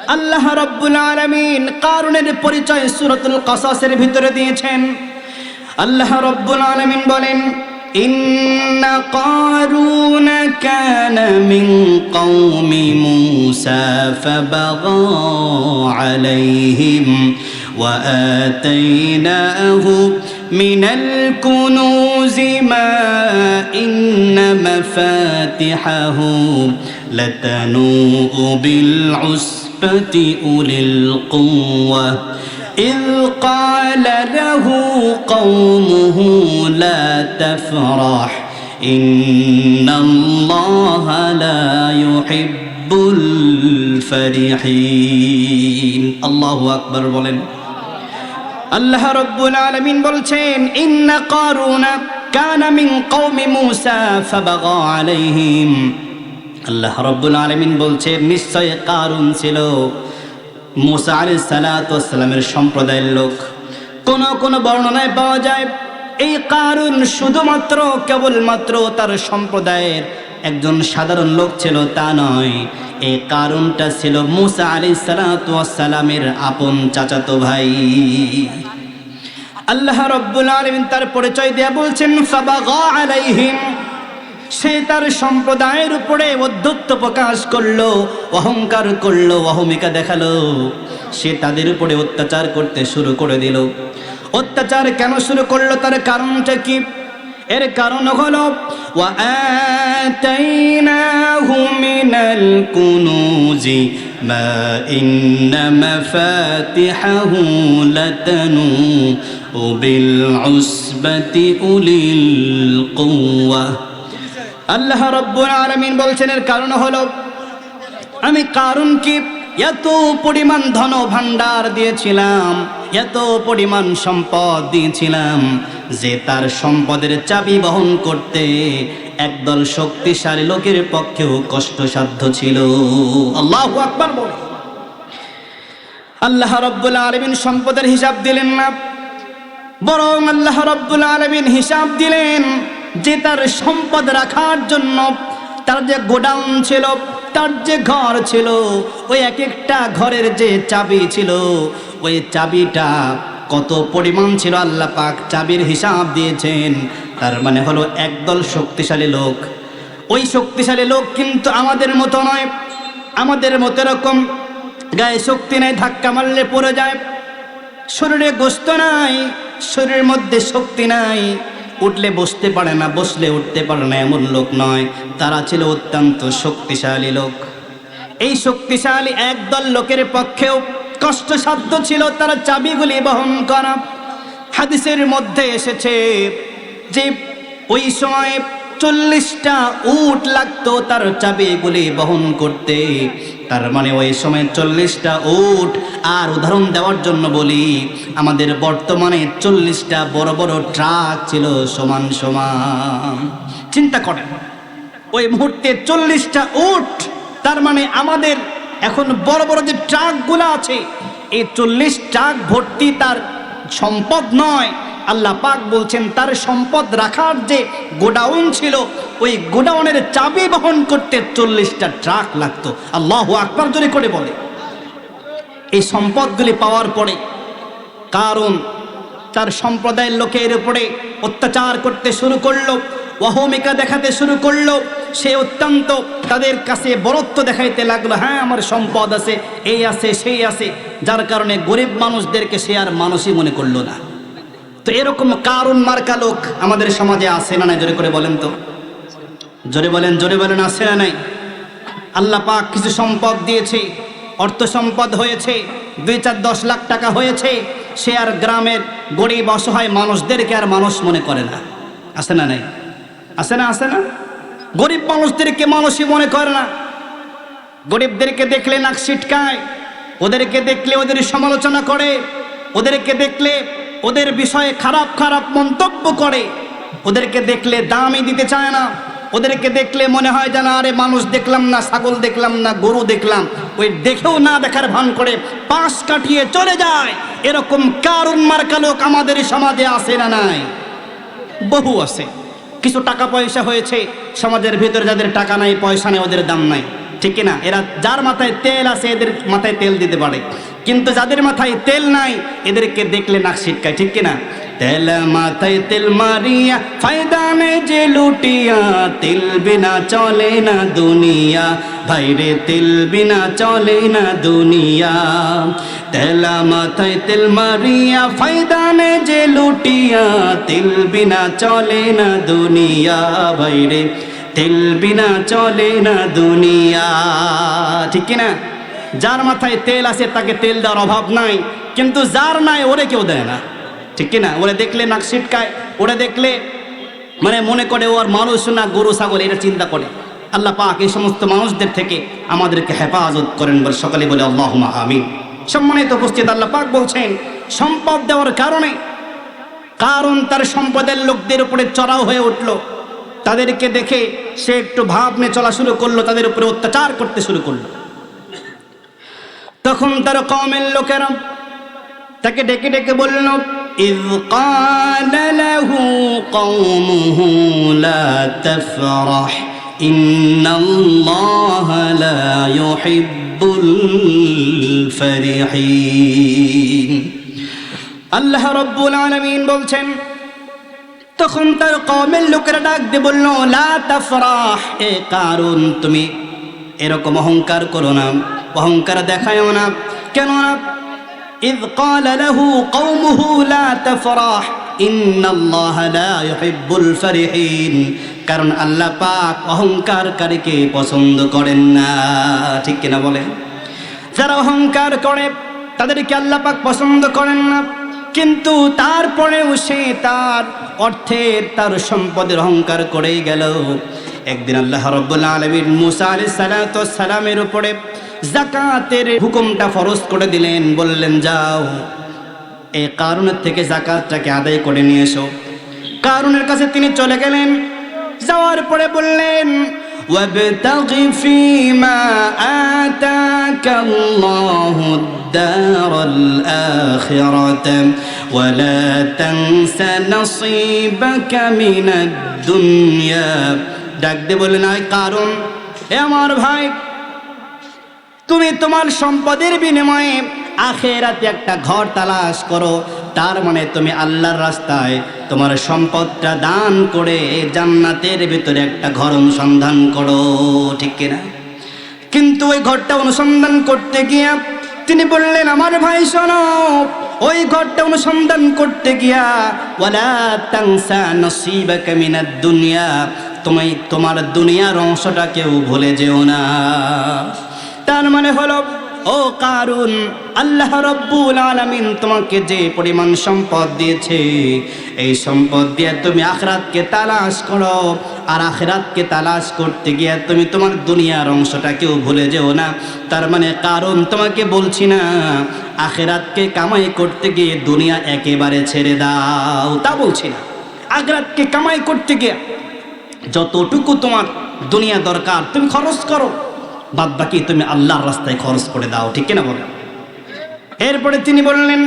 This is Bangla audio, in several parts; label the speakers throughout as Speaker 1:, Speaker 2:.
Speaker 1: আল্লাহ রব্বুল আলামিন কারুনের পরিচয় সূরাতুল কসাসের ভিতরে দিয়েছেন আল্লাহ রব্বুল আলামিন বলেন إن قارون كان من قوم موسى فبغى عليهم وآتيناه من الكنوز ما إن مفاتحه لتنوء بالعسبة أولي القوة. إذ قال له قومه لا تفرح إن الله لا يحب الفرحين. الله أكبر ولله আল্লাহ রব্বুল আলমিন বলছেন, ইন্না কারুনা কানা মিন কওমি মূসা ফাবাগা আলাইহিম। আল্লাহ রব্বুল আলামিন বলছেন নিশ্চয় কারুন ছিল মুসা আলাইহিস সালাতু সালামের সম্প্রদায়ের লোক। কোন কোন বর্ণনায় পাওয়া যায়, এই কারুন শুধুমাত্র, কেবলমাত্র তার সম্প্রদায়ের একজন সাধারণ লোক ছিল তা নয়। এই কারণটা ছিল মুসা আলি সালামের আপন চাচাতো ভাই। আল্লাহ রব্বুল আলমিন তার পরিচয় দেয়া বলছেন সে তার সম্প্রদায়ের উপরে অধ্যত্ত প্রকাশ করল, অহংকার করল, অহমিকা দেখাল। সে তাদের উপরে অত্যাচার করতে শুরু করে দিল। অত্যাচার কেন শুরু করল? তার কারণটা কি? এর কারণ হলো وآتيناه من الكنوز ما إن مفاتحه لتنوء بالعصبة أولي القوة আল্লাহ রব্বুল আলামিন বলছেন এর কারণ হলো আমি কারুনকে এত পরিমাণ ধন ভাণ্ডার দিয়েছিলাম, এত পরিমাণ সম্পদ দিয়েছিলাম, যে তার সম্পদের চাবি বহন করতে একদল শক্তিশালী লোকের পক্ষেও কষ্টসাধ্য ছিল। আল্লাহ আকবার বলে। আল্লাহ রব্বুল আলমিন সম্পদের হিসাব দিলেন না, বরং আল্লাহ রব্বুল আলমিন হিসাব দিলেন যে তার সম্পদ রাখার জন্য তার যে গোডাউন ছিল তার যে ঘর ছিল, ওই এক একটা ঘরের যে চাবি ছিল, ওই চাবিটা কত পরিমাণ ছিল আল্লাহ পাক চাবির হিসাব দিয়েছেন। তার মানে হলো একদল শক্তিশালী লোক। ওই শক্তিশালী লোক কিন্তু আমাদের মতো নয়। আমাদের মতো এরকম গায়ে শক্তি নেই, ধাক্কা মারলে পড়ে যায়। শরীরে গোস্ত নাই, শরীরের মধ্যে শক্তি নাই। উঠলে বসতে পারে না, বসলে উঠতে পারে না, এমন লোক নয়। তারা ছিল অত্যন্ত শক্তিশালী লোক। এই শক্তিশালী একদল লোকের পক্ষেও কষ্টসাধ্য ছিল তারা চাবিগুলি বহন করা। হাদিসের মধ্যে এসেছে যে ওই সময় চল্লিশটা উট লাগতো তার চাবিগুলি বহন করতে। তার মানে ওই সময় চল্লিশটা উট। আর উদাহরণ দেওয়ার জন্য বলি, আমাদের বর্তমানে চল্লিশটা বড় বড় ট্রাক ছিল সমান সমান। চিন্তা করেন, ওই মুহূর্তে চল্লিশটা উট, তার মানে আমাদের এখন বড় বড় যে ট্রাকগুলো আছে, এই চল্লিশ ট্রাক ভর্তি তার সম্পদ নয়। আল্লাহ পাক বলছেন, তার সম্পদ রাখার যে গোডাউন ছিল, ওই গোডাউনের চাবি বহন করতে চল্লিশটা ট্রাক লাগতো। আল্লাহ আকবার জোরে করে বলে। এই সম্পদগুলি পাওয়ার পরে, কারণ তার সম্প্রদায়ের লোকের উপরে অত্যাচার করতে শুরু করল, অহমিকা দেখাতে শুরু করল, সে অত্যন্ত তাদের কাছে বরত্ব দেখাইতে লাগল হ্যাঁ আমার সম্পদ আছে, এই আছে, সেই আছে। যার কারণে গরিব মানুষদেরকে সে আর মানুষই মনে করল না। তো এরকম কারণ মার্কা লোক আমাদের সমাজে আছে না নাই? জোরে করে বলেন তো। জোরে বলেন জোরে বলেন, আছে না নাই? আল্লাহ পাক কিছু সম্পদ দিয়েছে, অর্থ সম্পদ হয়েছে, দুই চার দশ লাখ টাকা হয়েছে, সে আর গ্রামের গরিব অসহায় মানুষদেরকে আর মানুষ মনে করে না। আছে না নাই? আছে না আছে না? গরিব মানুষদেরকে মানুষই মনে করে না। গরিবদেরকে দেখলে নাক ছিটকায়, ওদেরকে দেখলে ওদের সমালোচনা করে, ওদেরকে দেখলে ওদের বিষয়ে খারাপ খারাপ মন্তব্য করে। ওদেরকে দেখলে দামই দিতে চায় না। ওদেরকে দেখলে মনে হয় যেন, আরে মানুষ দেখলাম না, ছাগল দেখলাম না, গরু দেখলাম। ওই দেখেও না দেখার ভান করে পাশ কাটিয়ে চলে যায়। এরকম কারণ মার্কা লোক আমাদের সমাজে আসে না নাই? বহু আছে। কিছু টাকা পয়সা হয়েছে, সমাজের ভিতরে যাদের টাকা নাই, পয়সা নেই, ওদের দাম নাই। ঠিক না এরা যার মাথায় তেল আছে, এদের মাথায় তেল দিতে পারে। কিন্তু যাদের মাথায় তেল নাই, এদেরকে দেখলে নাক ছিটকায়, ঠিক কিনা? তেল মাথায় তেল মারিয়া, ফায়দা নেই যে লুটিয়া। তেল বিনা চলে না দুনিয়া, ভাইরে তেল বিনা চলে না দুনিয়া। তেলা মাথায় তেল মারিয়া, ফায়দা নেই যে লুটিয়া। তেল বিনা চলে না দুনিয়া, ভাইরে তেল বিনা চলে না দুনিয়া। ঠিক কিনা? যার মাথায় তেল আছে, তাকে তেল দেওয়ার অভাব নাই। কিন্তু যার নাই, ওরে কেউ দেয় না। ঠিক কিনা? ওরে দেখলে নাক ছিটকায়, ওরে দেখলে মানে মনে করে ওর মানুষ না, গরু, ছাগল, এটা চিন্তা করে। আল্লাহ পাক এই সমস্ত মানুষদের থেকে আমাদেরকে হেফাজত করেন বলে সকালে বলে আল্লাহ আমিন। সম্মানিত উপস্থিত আল্লাহ পাক বলছেন, সম্পদ দেওয়ার কারণে কারণ তার সম্পদের লোকদের উপরে চড়াও হয়ে উঠল। তাদেরকে দেখে সে একটু ভাব নিয়ে চলা শুরু করল, তাদের উপরে অত্যাচার করতে শুরু করল। তখন তার কমের লোকেরা তাকে ডেকে ডেকে বলল إذ قال له قومه لا تفرح إن الله لا يحب الفرحين আল্লাহ রব্বুল আলমিন বলছেন তখন তার কমের লোকেরা ডাক দিয়ে বলল লা তাফরাহ এ কারণ তুমি এরকম অহংকার করো না অহংকার দেখায়ও না কেন না إذ قال له قومه لا تفرح إن الله لا يحب الفرحين কারণ আল্লাহ পাক অহংকারকারীকে পছন্দ করেন না ঠিক কিনা বলেন যারা অহংকার করে তাদেরকে আল্লাহ পাক পছন্দ করেন না কিন্তু তারপরেও সে তার অর্থের তার সম্পদের অহংকার করেই গেল একদিন আল্লাহ রব্বুল আলমীর মুসা আলি সালামের উপরে জাকাতের হুকুমটা ফরজ করে দিলেন বললেন যাও এই কারণের থেকে জাকাতটাকে আদায় করে নিয়ে এসো কারণের কাছে তিনি চলে গেলেন যাওয়ার পরে বললেন وابتغ فيما آتاك الله الدار الآخرة ولا تنس نصيبك من الدنيا ডাক দিয়ে বললেন আয় কারণ এ আমার ভাই তুমি তোমার সম্পদের বিনিময়ে আখেরাতে একটা ঘর তালাশ করো। তার মানে তুমি আল্লাহর রাস্তায় তোমার সম্পদটা দান করে জান্নাতের ভিতরে একটা ঘর অনুসন্ধান করো। ঠিক কিনা? কিন্তু ওই ঘরটা অনুসন্ধান করতে গিয়া তিনি বললেন, আমার ভাই, শোনো, ওই ঘরটা অনুসন্ধান করতে গিয়া, ওয়ালা তাংসা নসিবাকা মিনাদ দুনিয়া তুমি তোমার দুনিয়ার অংশটা কেউ ভুলে যেও না। তার মানে হলো, ও কারুন, আল্লাহ রব্বুল আলামিন তোমাকে যে পরিমাণ সম্পদ দিয়েছে, এই সম্পদ দিয়ে তুমি আখরাতকে তালাশ করো, আর আখরাতকে তালাশ করতে গিয়ে তুমি তোমার দুনিয়ার অংশটা কেউ ভুলে যেও না। তার মানে কারণ তোমাকে বলছি না, আখেরাতকে কামাই করতে গিয়ে দুনিয়া একেবারে ছেড়ে দাও, তা বলছি না। আখরাতকে কামাই করতে গিয়ে যতটুকু তোমার দুনিয়া দরকার, তুমি খরচ করো বাদ বাকি তুমি আল্লাহর রাস্তায় খরচ করে দাও ঠিক কিনা বলো এরপরে তিনি বললেন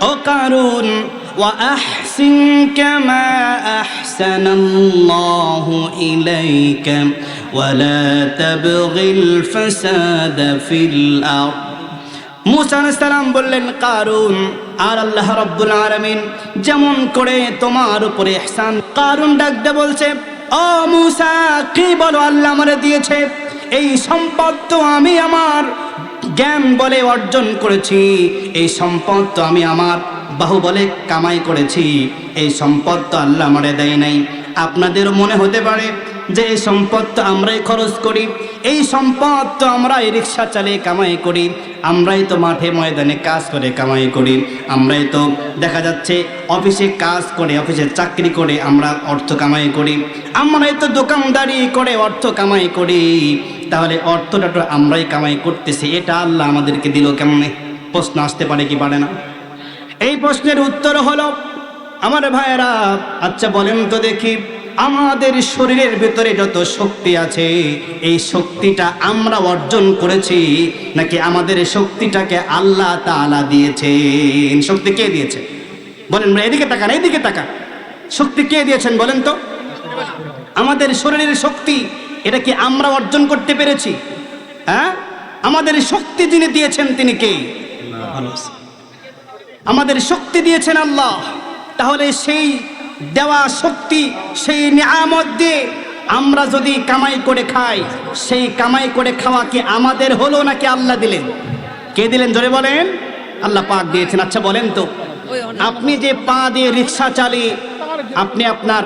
Speaker 1: ও কারুন وأحسن كما أحسن الله إليك ولا تبغ الفساد في الأرض মুসা সালাম বললেন কারুন আর আল্লাহ রব্বুল আলামিন যেমন করে তোমার উপরে ইহসান কারুন ডাকতে বলছে ও মুসা কি বলো আল্লাহ আমারে দিয়েছে এই সম্পদ তো আমি আমার জ্ঞান বলে অর্জন করেছি। এই সম্পদ তো আমি আমার বাহু বলে কামাই করেছি। এই সম্পদ তো আল্লাহ আমারে দেয় নাই। আপনাদের মনে হতে পারে যে এই সম্পদ তো আমরাই খরচ করি। এই সম্পদ তো আমরাই রিক্সা চালিয়ে কামাই করি। আমরাই তো মাঠে ময়দানে কাজ করে কামাই করি। আমরাই তো দেখা যাচ্ছে অফিসে কাজ করে, অফিসে চাকরি করে আমরা অর্থ কামাই করি। আমরাই তো দোকানদারি করে অর্থ কামাই করি। তাহলে অর্থটা তো আমরাই কামাই করতেছি, এটা আল্লাহ আমাদেরকে দিল কেমনে? প্রশ্ন আসতে পারে কি পারে না? এই প্রশ্নের উত্তর হলো, আমার ভাইয়েরা আচ্ছা বলেন তো দেখি, আমাদের শরীরের ভেতরে যত শক্তি আছে, এই শক্তিটা আমরা অর্জন করেছি নাকি আমাদের শক্তিটাকে আল্লাহ তাআলা দিয়েছেন? শক্তি কে দিয়েছে? বলেন এদিকে তাকান এদিকে তাকান। শক্তি কে দিয়েছেন বলেন তো? আমাদের শরীরের শক্তি। এটা কি আমরা অর্জন করতে পেরেছি? হ্যাঁ? আমাদের শক্তি যিনি দিয়েছেন তিনি কে? আমাদের শক্তি দিয়েছেন আল্লাহ। তাহলে সেই দেওয়া শক্তি সেই নিয়ামত দিয়ে আমরা যদি কামাই করে খাই সেই কামাই করে খাওয়া কি আমাদের হলো নাকি আল্লাহ দিলেন? কে দিলেন? জোরে বলেন। আল্লাহ পাক দিয়েছেন। আচ্ছা বলেন তো আপনি যে পা দিয়ে রিক্সা চালিয়ে আপনি আপনার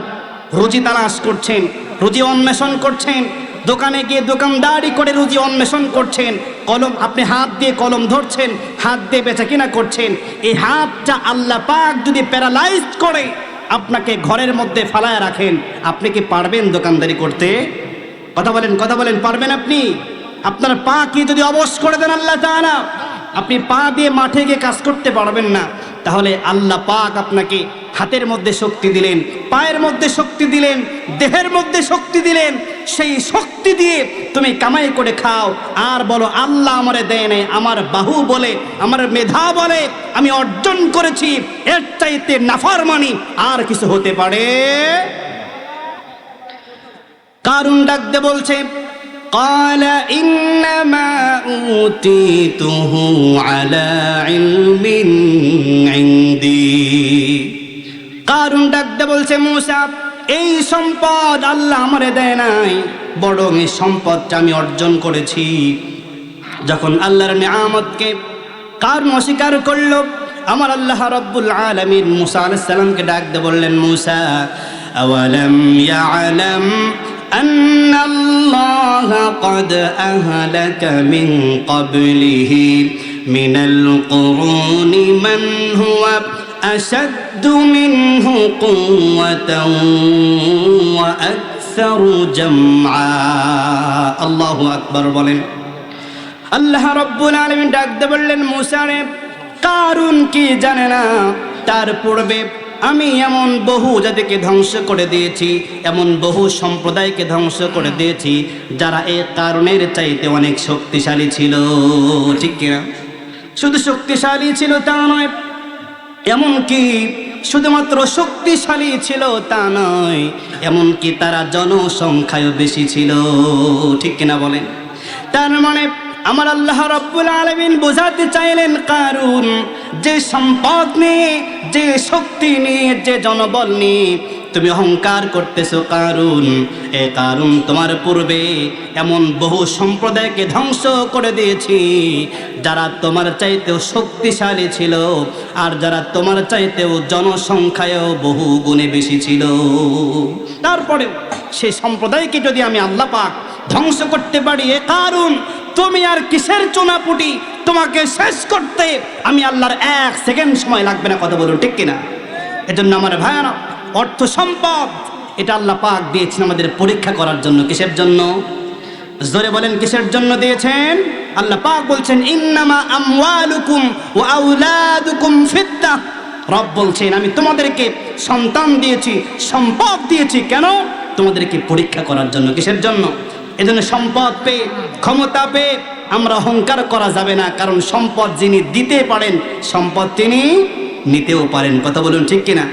Speaker 1: রুজি তালাশ করছেন রুজি অন্বেষণ করছেন। দোকানে গিয়ে দোকানদারি করে রুজি অন্বেষণ করছেন। কলম, আপনি হাত দিয়ে কলম ধরছেন, হাত দিয়ে বেচা কিনা করছেন। এই হাতটা আল্লাহ পাক যদি প্যারালাইজ করে, আপনাকে ঘরের মধ্যে ফালায় রাখেন। আপনি কি পারবেন দোকানদারি করতে? কথা বলেন কথা বলেন, পারবেন আপনি? আপনার পা কি যদি অবশ করে দেন আল্লাহ তাআলা? আপনি পা দিয়ে মাঠে গিয়ে কাজ করতে পারবেন না। তাহলে আল্লাহ পাক আপনাকে হাতের মধ্যে শক্তি দিলেন পায়ের মধ্যে শক্তি দিলেন দেহের মধ্যে শক্তি দিলেন সেই শক্তি দিয়ে তুমি কামাই করে খাও আর বলো আল্লাহ আমারে দেয় নাই আমার বাহু বলে আমার মেধা বলে আমি অর্জন করেছি এর চাইতে নাফারমানি আর কিছু হতে পারে কারুন ডাকতে বলছে قال إنما أوتيته على علم عندي কারুন ডাকতে বলছে মুসা এই সম্পদ আল্লাহ আমারে দেয় নাই বরং এই সম্পদটা আমি অর্জন করেছি যখন আল্লাহর নিয়ামতকে কারণ অস্বীকার করলো আমার আল্লাহ রব্বুল আলমিন মুসা আলাইহিস সালামকে ডাকতে বললেন মুসা আওয়ালাম ইয়ালাম أن الله قد أهلك من قبله من القرون من هو أشد منه قوة وأكثر جمعا الله أكبر বলেন আল্লাহ রব্বুল আলমিন ডাকতে বললেন মুসারে কারুন কি জানে না তার পূর্বে আমি এমন বহু জাতিকে ধ্বংস করে দিয়েছি এমন বহু সম্প্রদায়কে ধ্বংস করে দিয়েছি যারা এ কারণের চাইতে অনেক শক্তিশালী ছিল ঠিক কিনা শুধু শক্তিশালী ছিল তা নয় এমনকি শুধুমাত্র শক্তিশালী ছিল তা নয়, এমনকি তারা জনসংখ্যায় বেশি ছিল। ঠিক কিনা বলেন? তার মানে আমার আল্লাহ রব্বুল আলমিন বোঝাতে চাইলেন, কারুন, যে সম্পদ নিয়ে, যে শক্তি নিয়ে, যে জনবল নিয়ে তুমি অহংকার করতেছো কারুন। এ কারুন তোমার পূর্বে এমন বহু সম্প্রদায়কে ধ্বংস করে দিয়েছি। যারা তোমার চাইতেও শক্তিশালী ছিল আর যারা তোমার চাইতেও জনসংখ্যায়ও বহু গুণে বেশি ছিল। তারপরে সেই সম্প্রদায়কে যদি আমি আল্লাহ পাক ধ্বংস করতে পারি, এ কারণ তুমি আর কিসের চোনাপুটি? তোমাকে শেষ করতে আমি আল্লাহর এক সেকেন্ড সময় লাগবে না, কথা বলুন ঠিক কিনা? এজন্য আমার ভাইয়ারা অর্থ সম্পদ, এটা আল্লাহ পাক দিয়েছেন আমাদের পরীক্ষা করার জন্য। কিসের জন্য? জোরে বলেন, কিসের জন্য দিয়েছেন? আল্লাহ পাক বলছেন, ইন্নামা আমওয়ালুকুম ওয়া আউলাদুকুম ফিতনাহ রব বলছেন, আমি তোমাদেরকে সন্তান দিয়েছি, সম্পদ দিয়েছি। কেন? তোমাদেরকে পরীক্ষা করার জন্য। কিসের জন্য? এজন্য সম্পদ পেয়ে, ক্ষমতা পেয়ে আমরা অহংকার করা যাবে না, কারণ সম্পদ যিনি দিতে পারেন, সম্পদ তিনি নিতেও পারেন। কথা বলুন ঠিক কিনা?